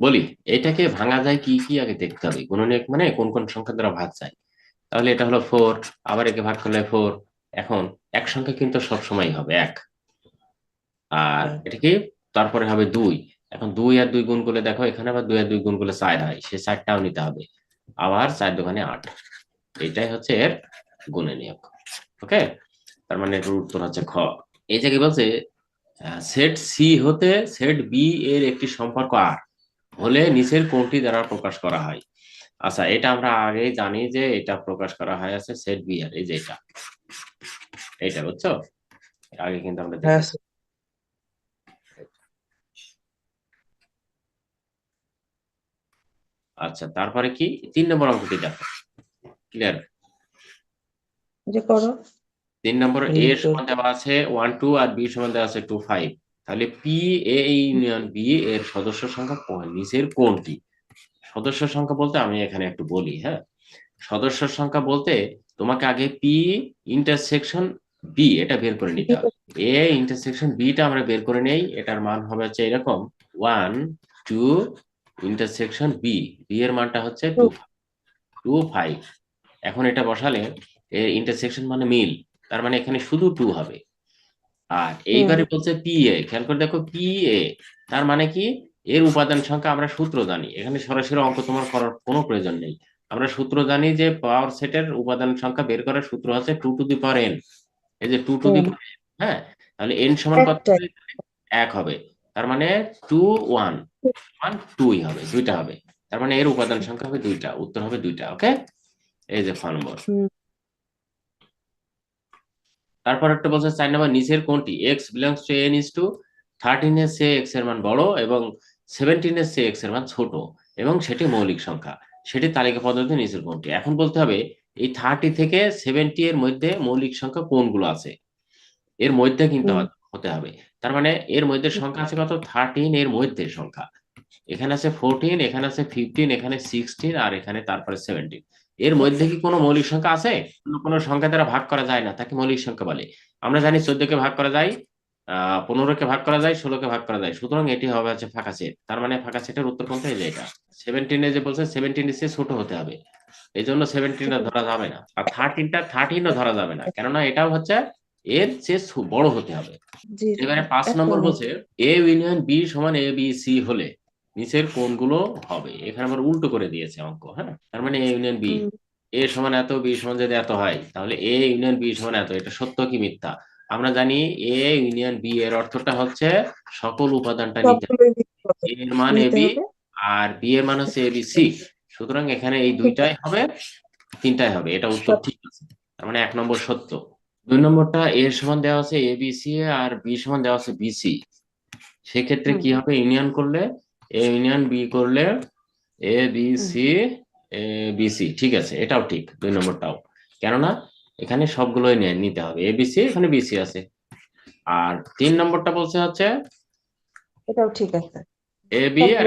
বলি এটাকে ভাঙা যায় কি কি আগে দেখতে হবে? গুণনীয়ক মানে কোন কোন সংখ্যা দ্বারা ভাগ যায়? তাহলে এটা হলো ফোর আবার একে ভাগ করলে ফোর এখন এক সংখ্যা কিন্তু সবসময় হবে এক। আর হ্যাঁ। এটা কি? তারপরে হবে দুই। এখন দুই আর দুই গুণ করলে দেখো এখানে আবার দুই আর দুই গুণ করলে চার হয় সে চারটাও নিতে হবে। আবার চার দোকানে আট। এটাই হচ্ছে এর গুণে নিয়োগ ওকে? তার মানে এটার উত্তর হচ্ছে খ। এই যে কি বলছে? সেট সি হতে সেট বি এর একটি সম্পর্ক আর। হলে নিচের কোনটি দ্বারা প্রকাশ করা হয়? আচ্ছা এটা আমরা আগেই জানি যে এটা প্রকাশ করা হয় আছে সেট বি আর এই যে এটা। এইটা বুঝছ? আগে কিন্তু আমরা হ্যাঁ। আচ্ছা তারপরে কি? তিন নম্বর অঙ্কটি দেখো। ক্লিয়ার যে করো। তিন নম্বর এ সমান দেওয়া আছে ওয়ান টু আর বি সমান দেওয়া আছে টু ফাইভ তাহলে পি এ ইউনিয়ন বি এর সদস্য সংখ্যা নিচের কোনটি সদস্য সংখ্যা বলতে আমি এখানে একটু বলি হ্যাঁ? সদস্য সংখ্যা বলতে তোমাকে আগে পি ইন্টারসেকশন বি এটা বের করে নিতে হবে। এ ইন্টারসেকশন বিটা আমরা বের করে নেই। এটার মান হবে হচ্ছে এরকম one two intersection B B এর মানটা হচ্ছে টু টু ফাইভ এখন এটা বসালে এর ইন্টারসেকশন মানে মিল। তার মানে এখানে শুধু টু হবে। আর এইবারে বলছে পি এ খেয়াল করে দেখো পি এ তার মানে কি? এর উপাদান সংখ্যা আমরা সূত্র জানি এখানে সরাসরি অঙ্ক তোমার করার কোনো প্রয়োজন নেই। আমরা সূত্র জানি যে পাওয়ার সেটের উপাদান সংখ্যা বের করার সূত্র হচ্ছে two to the power N এই যে টু টু দি হুম। হ্যাঁ? তাহলে এন সমান কত এক হবে। তার মানে টু ওয়ান সমান টুই হবে দুইটা হবে। তার মানে এর উপাদান সংখ্যা হবে দুইটা উত্তর হবে দুইটা ওকে এই যে খ নম্বর। তারপর একটা বলছে চার নাম্বার নিচের কোনটি? X belongs to N is two thirteen এর চেয়ে এক্সের মান বড় এবং সেভেন্টিন এর চেয়ে এক্সের মান ছোট এবং সেটি মৌলিক সংখ্যা। সেটি তালিকা পদ্ধতি নিচের কোনটি? এখন বলতে হবে এই থার্টি থেকে সেভেন্টি এর মধ্যে মৌলিক সংখ্যা কোনগুলো আছে? এর মধ্যে কিন্তু হতে হবে। তার মানে এর মধ্যে সংখ্যা আছে কত? থার্টিন এর মধ্যে সংখ্যা। এখানে আছে ফোরটিন এখানে আছে ফিফটিন এখানে সিক্সটিন আর এখানে তারপরে সেভেন্টিন এর মধ্যে কি কোনো মৌলিক সংখ্যা আছে? কোনো সংখ্যা দ্বারা ভাগ করা যায় না তাকে মৌলিক সংখ্যা বলে। আমরা জানি চোদ্দকে ভাগ করা যায় আহ পনেরোকে ভাগ করা যায় ষোলোকে ভাগ করা যায়। সুতরাং এটি হবে হচ্ছে ফাঁকা সেট। তার মানে ফাঁকা সেটের উত্তর কোনটা? এই যে এটা। সেভেন্টিনে যে বলছে সেভেন্টিন চেয়ে ছোট হতে হবে। এই জন্য সেভেন্টিনটা ধরা যাবে না। আর থার্টিনটা থার্টিনও ধরা যাবে না। কেননা এটাও হচ্ছে এর চেয়ে বড় হতে হবে। এবারে পাঁচ নম্বর নম্বর। বলছে এ ইউনিয়ন বি সমান এ বি সি হলে নিচের কোনগুলো হবে। এখানে আবার উল্টো করে দিয়েছে অঙ্ক হ্যাঁ? তার মানে এ ইউনিয়ন বি। এ সমান এত বি সমান যদি এত হয় তাহলে এ ইউনিয়ন বি সমান এত এটা সত্য কি মিথ্যা? আমরা জানি এ ইউনিয়ন বি এর অর্থটা হচ্ছে সকল উপাদানটা নিতে এর মান এ বি আর বি এর মান হচ্ছে এ বি সি সুতরাং এখানে এই দুইটাই হবে তিনটাই হবে এটা উত্তর ঠিক আছে। তার মানে এক নম্বর সত্য। দুই নম্বরটা এ সমান দেওয়া আছে এ বি সি আর বি সমান দেওয়া আছে বি সি সেক্ষেত্রে কি হবে? ইউনিয়ন করলে এ ইউনিয়ন বি করলে A B C A B C ঠিক আছে এটাও ঠিক দুই নম্বরটাও। কেননা এখানে সবগুলোই নিতে হবে এ বি সি এখানে বি সি আছে। আর তিন নম্বরটা বলছে হচ্ছে এটাও ঠিক আছে। এ বি আর।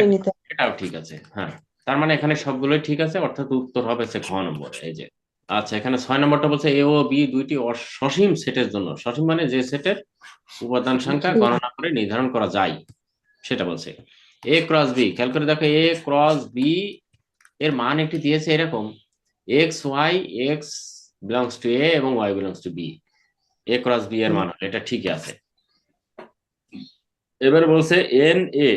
এটাও ঠিক আছে হ্যাঁ। তার মানে এখানে সবগুলোই ঠিক আছে অর্থাৎ উত্তর হবে হচ্ছে খ নম্বর এই যে। আচ্ছা এখানে ছয় নম্বরটা বলছে এ ও বি দুইটি সসীম সেটের জন্য। সসীম মানে যে সেটের উপাদান সংখ্যা গণনা করে নির্ধারণ করা যায় সেটা বলছে। এ ক্রস বি খেয়াল করে দেখো এ ক্রস বি এর মান একটি দিয়েছে এরকম x y x belongs to A এবং y belongs to B A cross B এর মান এটা ঠিকই আছে। এবার বলছে এন এ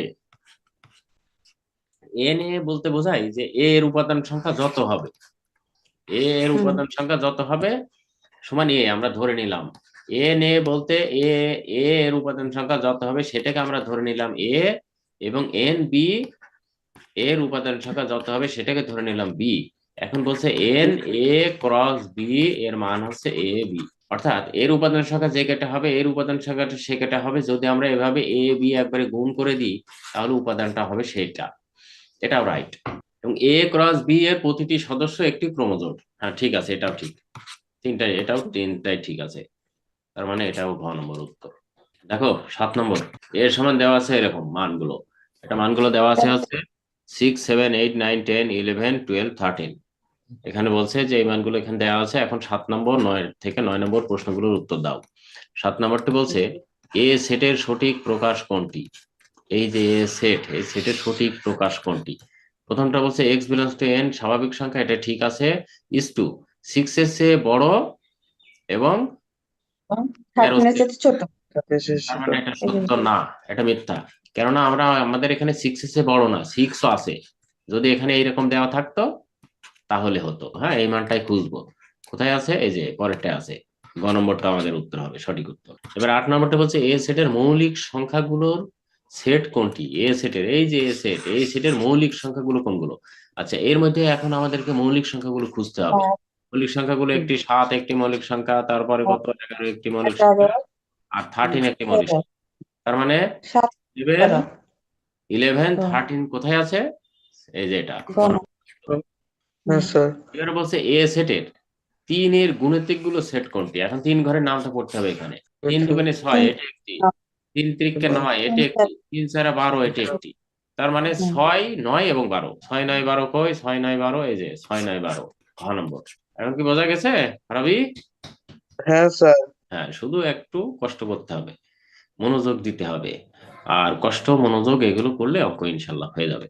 এন এ বলতে বোঝায় যে এ এর উপাদান সংখ্যা যত হবে এ এর। উপাদান সংখ্যা যত হবে সমান এ আমরা ধরে নিলাম। এন এ বলতে এ এ এর উপাদান সংখ্যা যত হবে সেটাকে আমরা ধরে নিলাম এ এবং এন বি এর উপাদান সংখ্যা যত হবে সেটাকে ধরে নিলাম বি এখন বলছে এন এ ক্রস বি এর মান হচ্ছে এ বি অর্থাৎ এর উপাদান সংখ্যা যে কেটে হবে, এর উপাদান সংখ্যাটা সে কেটে হবে। যদি আমরা এভাবে এ বি একবারে গুণ করে দিই, তাহলে উপাদানটা হবে সেটা। এটাও রাইট এবং এ ক্রস বি এর প্রতিটি সদস্য একটি ক্রোমোজোট হ্যাঁ ঠিক আছে, এটাও ঠিক। তিনটাই, এটাও তিনটাই ঠিক আছে। তার মানে এটাও ঘ নম্বর উত্তর। দেখো সাত নম্বর। এর সমান দেওয়া আছে এরকম মানগুলো। এটা মানগুলো দেওয়া আছে হচ্ছে six seven eight nine ten eleven twelve thirteen এখানে বলছে যে এই মানগুলো এখানে দেওয়া আছে। এখন সাত নম্বর নয় থেকে নয় নম্বর প্রশ্নগুলোর উত্তর দাও। সাত নম্বরটি বলছে এ সেটের সঠিক প্রকাশ কোনটি? এই যে এ সেট এই সেটের সঠিক প্রকাশ কোনটি? প্রথমটা বলছে এক্স বিলংস টু এন স্বাভাবিক সংখ্যা এটা ঠিক আছে ইস টু সিক্স এর চেয়ে বড় এবং ছোট। এটা সত্য না এটা মিথ্যা। কেননা আমরা আমাদের এখানে সিক্স চেয়ে বড় না সিক্সও আছে। যদি এখানে এইরকম দেওয়া থাকতো তাহলে হতো। হ্যাঁ এই মানটাই খুঁজবো। কোথায় আছে? এই যে পরেরটা আছে। গ নম্বরটা আমাদের উত্তর হবে সঠিক উত্তর। এবার আট নম্বরটা বলছে এ সেটের মৌলিক সংখ্যাগুলোর সেট কোনটি? এ সেটের এই যে এ সেট এই সেটের মৌলিক সংখ্যাগুলো কোনগুলো? আচ্ছা এর মধ্যে এখন আমাদেরকে মৌলিক সংখ্যাগুলো খুঁজতে হবে। মৌলিক সংখ্যাগুলো একটি সাত একটি মৌলিক সংখ্যা তারপরে কত এগারো একটি মৌলিক সংখ্যা। আর থার্টিন একটি মৌলিক তার মানে ইলেভেন। থার্টিন কোথায় আছে? এই যে এটা। হ্যাঁ এবারে বলছে এ সেটের তিনের গুণিতকগুলো সেট কোনটি এখন তিন ঘরের নামটা পড়তে হবে এখানে। তিন দুগুণে ছয় এটি একটি। তিন ত্রিকে নয় এটি একটি। তিন চারা বারো এটি একটি। তার মানে ছয় নয় এবং বারো। ছয় নয় বারো কই? ছয় নয় বারো এই যে ছয় নয় বারো। ঘ নম্বর। এখন কি বোঝা গেছে রবি? হ্যাঁ স্যার হ্যাঁ শুধু একটু কষ্ট করতে হবে, মনোযোগ দিতে হবে। আর কষ্ট, মনোযোগ এগুলো করলে অঙ্ক ইনশাল্লাহ হয়ে যাবে।